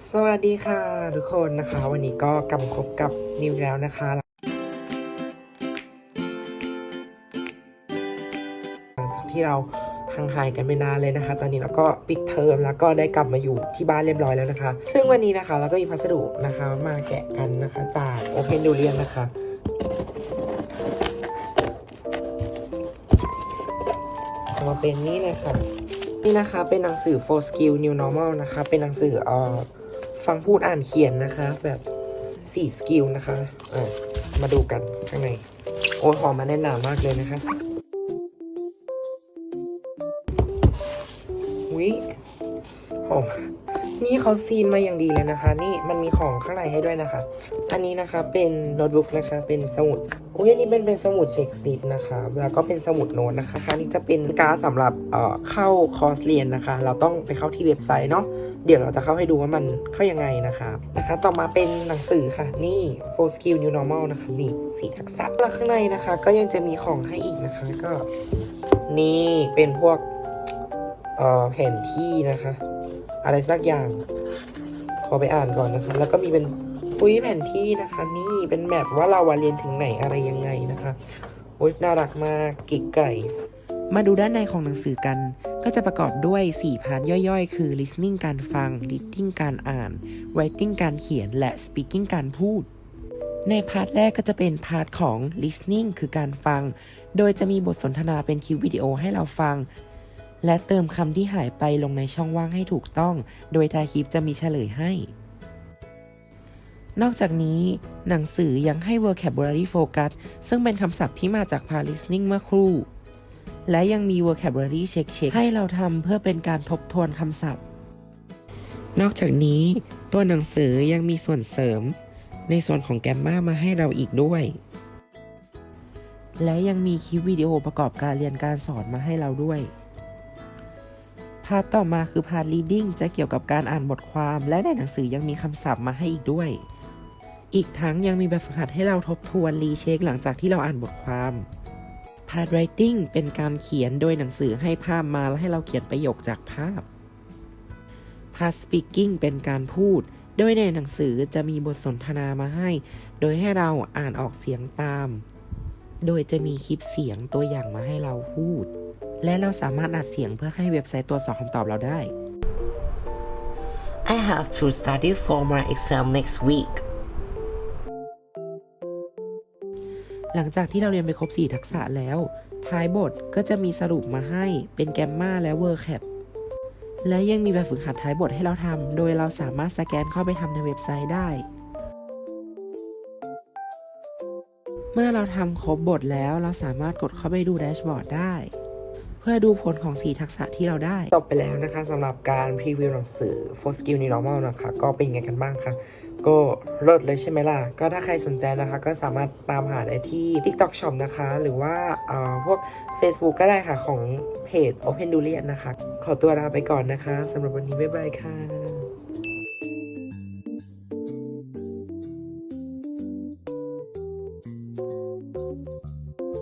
สวัสดีค่ะทุกคนนะคะ วันนี้ก็กลับมาพบกับนิวแล้วนะคะ หลังจากที่เราห่างหายกันไปนานเลยนะคะ ตอนนี้เราก็ปิดเทอมแล้วก็ได้กลับมาอยู่ที่บ้านเรียบร้อยแล้วนะคะ ซึ่งวันนี้นะคะเราก็มีพัสดุนะคะมาแกะกันนะคะจาก Open d u r i a n นนะคะเอามาเป็นนี่เลยค่ะนี่นะคะเป็นหนังสือ for skill new normal นะคะ เป็นหนังสือเอ่อ ฟังพูดอ่านเขียนนะคะ แบบสี่สกิลนะคะอะมาดูกันข้างใน โอ้หอมมาแน่นหนามากเลยนะคะวิหอม นี่เขาซีนมาอย่างดีเลยนะคะ นี่มันมีของข้างในให้ด้วยนะคะ อันนี้นะคะเป็นโน้ตบุ๊กนะคะ เป็นสมุดอุ้ยอันนี้เป็นเป็นสมุดเช็คซิทนะคะ แล้วก็เป็นสมุดโน้ตนะคะคราวนี้จะเป็นการดสำหรับเอ่อเข้าคอร์สเรียนนะคะ เราต้องไปเข้าที่เว็บไซต์เนาะเดี๋ยวเราจะเข้าให้ดูว่ามันเข้ายังไงนะคะนะคะ ต่อมาเป็นหนังสือค่ะ นี่ four skill new normal นะคะนี่สีทักษะแล้วข้างในนะคะ ก็ยังจะมีของให้อีกนะคะก็นี่เป็นพวก แผนที่นะคะ อะไรสักอย่าง ขอไปอ่านก่อนนะคะ แล้วก็มีเป็นปุ้ยแผนที่นะคะ นี่เป็นแมปว่าเราเรียนถึงไหนอะไรยังไงนะคะโอ๊ยน่ารักมากกิ๊กไก่มาดูด้านในของหนังสือกัน ก็จะประกอบด้วย 4 พาร์ทย่อยๆ คือ listening การฟัง reading การอ่าน writing การเขียน และ speaking การพูด ในพาร์ทแรกก็จะเป็นพาร์ทของ listening คือการฟัง โดยจะมีบทสนทนาเป็นคลิปวิดีโอให้เราฟัง และเติมคำที่หายไปลงในช่องว่างให้ถูกต้อง โดยทายคลิปจะมีเฉลยให้ นอกจากนี้ หนังสือยังให้ vocabulary focus ซึ่งเป็นคำศัพท์ที่มาจากพา listening เมื่อครู่ และยังมี vocabulary check check ให้เราทำเพื่อเป็นการทบทวนคำศัพท์ นอกจากนี้ ตัวหนังสือยังมีส่วนเสริม ในส่วนของแกมมามาให้เราอีกด้วยและยังมีคลิปวิดีโอประกอบการเรียนการสอนมาให้เราด้วย พาร์ทต่อมาคือพาร์ท reading จะเกี่ยวกับการอ่านบทความ และในหนังสือยังมีคำศัพท์มาให้อีกด้วย อีกทั้งยังมีแบบฝึกหัดให้เราทบทวนรีเช็คหลังจากที่เราอ่านบทความ พาร์ท writing เป็นการเขียนโดยหนังสือให้ภาพมาและให้เราเขียนประโยคจากภาพ พาร์ท speaking เป็นการพูด โดยในหนังสือจะมีบทสนทนามาให้ โดยให้เราอ่านออกเสียงตาม โดยจะมีคลิปเสียงตัวอย่างมาให้เราพูด และเราสามารถอัดเสียงเพื่อให้เว็บไซต์ตรวจสอบคำตอบเราได้ I have to study for my exam next week. หลังจากที่เราเรียนไปครบ 4 ทักษะแล้ว ท้ายบทก็จะมีสรุปมาให้เป็นแกมมาและเวอร์แคปและยังมีแบบฝึกหัดท้ายบทให้เราทำ โดยเราสามารถสแกนเข้าไปทำในเว็บไซต์ได้ เมื่อเราทำครบบทแล้วเราสามารถกดเข้าไปดูแดชบอร์ดได้ เพื่อดูผลของ 4 ทักษะที่เราได้จบไปแล้วนะคะสำหรับการพรีวิวหนังสือ For Skill New Normal นะคะ ก็เป็นยังไงกันบ้างคะก็เลิศเลยใช่ไหมล่ะ ก็ถ้าใครสนใจนะคะ ก็สามารถตามหาได้ที่ TikTok Shop นะคะ หรือว่าเอ่อพวก Facebook ก็ได้ค่ะของเพจ Open d u l i a n นะคะ ขอตัวลาไปก่อนนะคะสำหรับวันนี้บ๊ายบายค่ะ